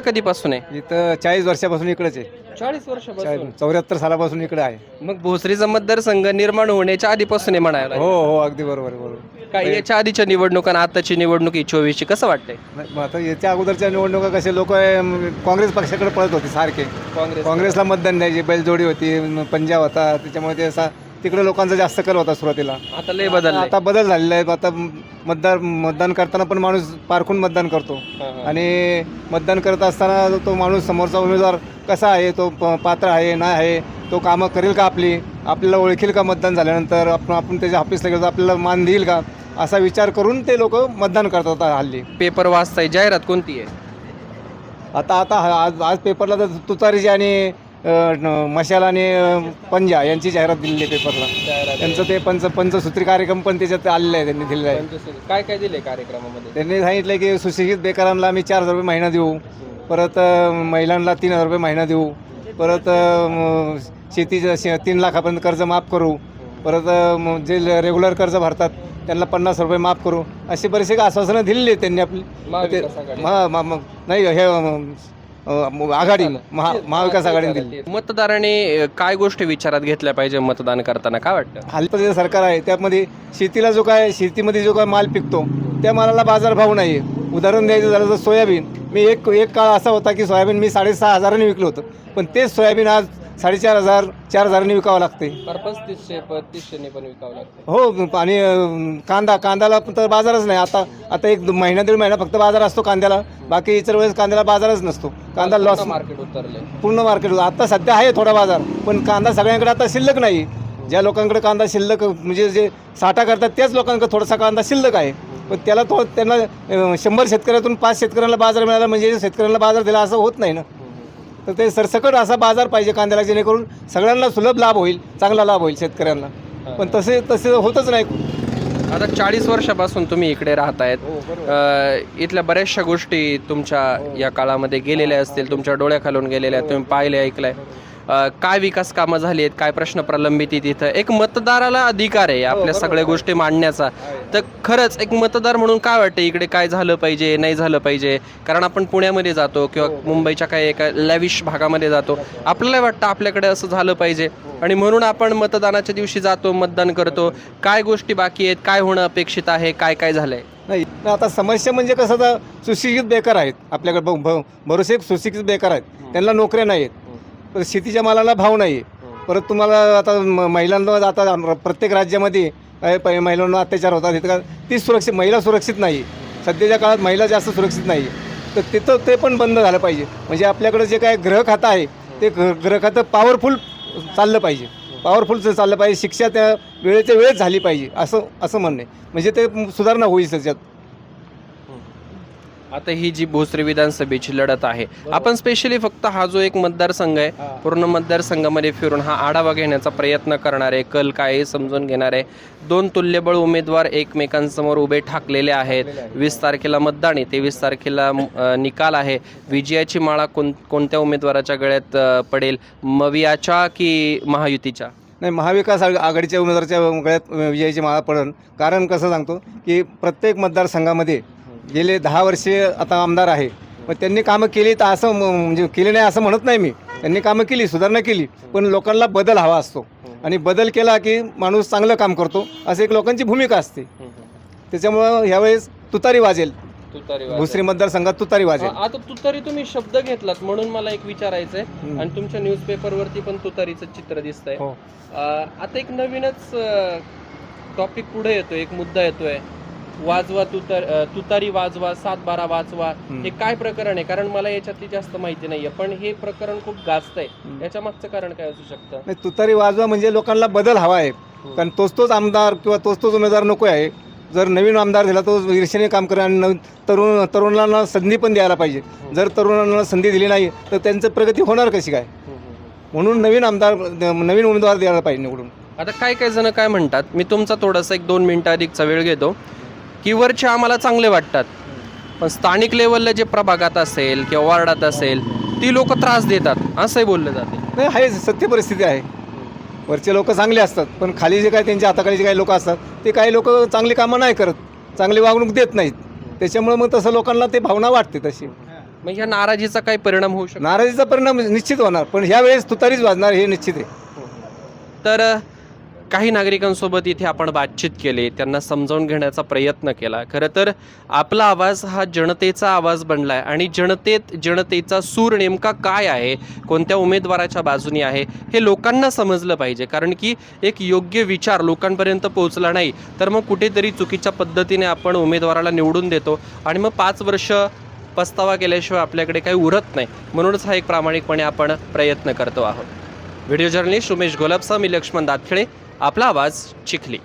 इथं कधीपासून आहे? इथं चाळीस वर्षापासून इकडेच आहे. चाळीस वर्षापासून? चौऱ्याहत्तर सालापासून इकडे आहे. मग भोसरीचा मतदारसंघ निर्माण होण्याच्या आधीपासून आहे म्हणायला हो हो अगदी बरोबर बरोबर काय याच्या आधीच्या निवडणूक आणि आताची निवडणूक ही चोवीसची कसं वाटतंय? नाही, मग आता याच्या अगोदरच्या निवडणुका कसे लोक काँग्रेस पक्षाकडे पळत होते सारखे. काँग्रेस काँग्रेसला मतदान द्यायचे बैलजोडी होती म, पंजाब होता त्याच्यामुळे ते असा तिकडे लोकांचा जास्त कल होता सुरुवातीला. आता लय बदललंय आता बदल झालेला आहे आता मतदार मतदान करताना पण माणूस पारखून मतदान करतो. आणि मतदान करत असताना तो माणूस समोरचा उमेदवार कसा आहे तो पात्र आहे नाही आहे तो कामं करेल का आपली? आपल्याला ओळखील का मतदान झाल्यानंतर? आपण आपण त्याच्या ऑफिसला गेलो आपल्याला मान देईल का? असा विचार करून ते लोक मतदान करतात हल्ली. पेपर वाचताय जाहिरात कोणती आहे? आता आता आज आज पेपरला तर तुतारीची आणि मशाल आणि पंजा यांची जाहिरात दिलेली आहे पेपरला त्यांचं ते पंच पंचसूत्री कार्यक्रम पण त्याच्यात आलेलं आहे त्यांनी दिलेलं आहे काय काय दिले कार्यक्रमामध्ये? त्यांनी सांगितलं की सुशिक्षित बेकारांना आम्ही चार हजार रुपये महिना देऊ. परत महिलांना तीन हजार रुपये महिना देऊ. परत शेतीचं शे तीन लाखापर्यंत कर्ज माफ करू. परत जे रेग्युलर कर्ज भरतात त्यांना पन्नास रुपये माफ करू. अशी बरेचसे आश्वासनं दिलेली आहेत त्यांनी आपली. नाही हे आघाडी महा महाविकास आघाडीने दिली. मतदाराने काय गोष्टी विचारात घेतल्या पाहिजे मतदान करताना? काय वाटतं? जे सरकार आहे त्यामध्ये शेतीला जो काय शेतीमध्ये जो काय माल पिकतो त्या मालाला बाजारभाव नाही आहे उदाहरण द्यायचं झालं तर सोयाबीन. मी एक एक काळ असा होता की सोयाबीन मी साडेसहा हजारांनी विकलं होतं. पण तेच सोयाबीन आज साडेचार हजार चार हजारांनी विकावं लागते बत्तीसशे पण विकावं लागतं हो आणि अं, कांदा कांद्याला तर बाजारच नाही. आता आता एक दो- महिना दीड महिना फक्त बाजार असतो कांद्याला. बाकी इतर वेळेस कांद्याला बाजारच नसतो. कांदा लॉस मार्केट उतरले पूर्ण मार्केट आता सध्या आहे थोडा बाजार पण कांदा सगळ्यांकडे आता शिल्लक नाही. ज्या लोकांकडे कांदा शिल्लक म्हणजे जे साठा करतात त्याच लोकांकडे थोडासा कांदा शिल्लक आहे. पण त्याला तो त्यांना अं, शंभर शेतकऱ्यातून पाच शेतकऱ्यांना बाजार मिळाला म्हणजे शेतकऱ्यांना बाजार दिला असं होत नाही ना. तर ते सरसकट असा बाजार पाहिजे कांद्याला जेणेकरून सगळ्यांना सुलभ लाभ होईल चांगला लाभ होईल शेतकऱ्यांना. पण तसे तसे होतच नाही. आता चाळीस वर्षापासून तुम्ही इकडे राहतायत. अ, इथल्या बऱ्याचशा गोष्टी तुमच्या या काळामध्ये गेलेल्या असतील तुमच्या डोळ्याखालून गेलेल्या आहेत, तुम्ही पाहिले ऐकलंय. काय विकास कामं झाली आहेत काय प्रश्न प्रलंबित आहेत इथं? एक मतदाराला अधिकार आहे आपल्या सगळ्या गोष्टी मांडण्याचा. तर खरंच एक मतदार म्हणून काय वाटतं इकडे काय झालं पाहिजे नाही झालं पाहिजे? कारण आपण पुण्यामध्ये जातो किंवा मुंबईच्या काही एका लॅविश भागामध्ये जातो. आपल्याला वाटतं आपल्याकडे असं झालं पाहिजे? आणि म्हणून आपण मतदानाच्या दिवशी जातो मतदान करतो. काय गोष्टी बाकी आहेत काय होणं अपेक्षित आहे काय काय झालंय? नाही आता समस्या म्हणजे कसं आता सुशिक्षित बेकार आहेत. आपल्याकडे बरेचसे सुशिक्षित बेकार आहेत. त्यांना नोकऱ्या नाही आहेत परत शेतीच्या मालाला भाव नाही. आहे परत तुम्हाला आता म- महिलांना आता प्रत्येक राज्यामध्ये महिलांना अत्याचार होतात. इथं का ती सुरक्षित महिला सुरक्षित नाही. सध्याच्या काळात महिला जास्त सुरक्षित नाही. तर तिथं ते पण बंद झालं पाहिजे. म्हणजे आपल्याकडे जे काय ग्रह खातं आहे ते ग्रह ग्रह खातं पॉवरफुल चाललं पाहिजे. पॉवरफुल चाललं पाहिजे. शिक्षा त्या वेळेच्या वेळेत झाली पाहिजे. असं असं म्हणणं आहे. म्हणजे ते सुधारणा होईल त्याच्यात आता ही जी भोसरी विधानसभेची लढत आहे आपण स्पेशली फक्त हा जो एक मतदारसंघ आहे पूर्ण मतदारसंघामध्ये फिरून हा आढावा घेण्याचा प्रयत्न करणार आहे. कल काय समजून घेणार आहे. दोन तुल्यबळ उमेदवार एकमेकांसमोर उभे ठाकलेले आहेत. वीस तारखेला मतदान आहे. तेवीस तारखेला निकाल आहे. विजयाची माळा कोण कोणत्या उमेदवाराच्या गळ्यात पडेल? मवियाच्या की महायुतीच्या? नाही महाविकास आघ- आघाडीच्या उमेदवाराच्या गळ्यात विजयाची माळा पडन. कारण कसं सांगतो की प्रत्येक मतदारसंघामध्ये गेले दहा वर्षे आता आमदार आहे. मग त्यांनी कामं केली तर असं म्हणजे केली नाही असं म्हणत नाही मी. त्यांनी कामं केली सुधारणा केली पण लोकांना बदल हवा असतो. आणि बदल केला की माणूस चांगलं काम करतो असं एक लोकांची भूमिका असते. त्याच्यामुळं ह्यावेळेस तुतारी वाजेल. भोसरी मतदारसंघात तुतारी वाजेल. आता तुतारी तुम्ही शब्द घेतलात म्हणून मला एक विचारायचंय. हम्म. आणि तुमच्या न्यूजपेपरवरती पण तुतारीचं चित्र दिसतंय. हो. आता एक नवीनच टॉपिक पुढे येतोय एक मुद्दा येतोय. वाजवा तुतार तुतारी वाजवा सात बारा वाजवा. हे काय प्रकरण आहे? कारण मला याच्यातली जास्त माहिती नाहीये. पण हे प्रकरण खूप गाजत आहे. याच्या मागचं कारण काय असू शकतं? नाही तुतारी वाजवा म्हणजे लोकांना बदल हवा आहे. कारण तोच तोच आमदार किंवा तोच तोच उमेदवार नको आहे. जर नवीन आमदार दिला तो ईर्षेने काम करेल आणि नवीन तरुण तरुणांना संधी पण द्यायला पाहिजे. जर तरुणांना संधी दिली नाही तर त्यांचं प्रगती होणार कशी काय? म्हणून नवीन आमदार नवीन उमेदवार द्यायला पाहिजे निवडून. आता काय काय जण काय म्हणतात? मी तुमचा थोडासा एक दोन मिनिटं अधिकचा वेळ घेतो. की वरचे आम्हाला चांगले वाटतात. पण स्थानिक लेवलला जे प्रभागात असेल किंवा वार्डात असेल ती लोक त्रास देतात. असंही बोललं जाते. नाही आहे सत्य परिस्थिती आहे. वरचे लोक चांगले असतात पण खाली जे काय त्यांच्या हाताखाली जे काही लोक असतात ते काही लोक चांगली कामं नाही करत चांगली वागणूक देत नाहीत. त्याच्यामुळे मग तसं लोकांना ते भावना वाटते तशी. मग ह्या नाराजीचा काय परिणाम होऊ शकतो? नाराजीचा परिणाम निश्चित होणार पण ह्या वेळेस तुतारीच वाजणार हे निश्चित आहे. तर काही नागरिकांसोबत इथे आपण बातचीत केली त्यांना समजावून घेण्याचा प्रयत्न केला. खरं तर आपला आवाज हा जनतेचा आवाज बनला आहे आणि जनतेत जनतेचा सूर नेमका काय आहे कोणत्या उमेदवाराच्या बाजूनी आहे हे लोकांना समजलं पाहिजे. कारण की एक योग्य विचार लोकांपर्यंत पोहोचला नाही तर मग कुठेतरी चुकीच्या पद्धतीने आपण उमेदवाराला निवडून देतो आणि मग पाच वर्ष पस्तावा केल्याशिवाय आपल्याकडे काही उरत नाही. म्हणूनच हा एक प्रामाणिकपणे आपण प्रयत्न करतो आहोत. व्हिडिओ जर्नलिस्ट उमेश गोलाबसा मी लक्ष्मण दातखेळे. आपला आवाज चिखली.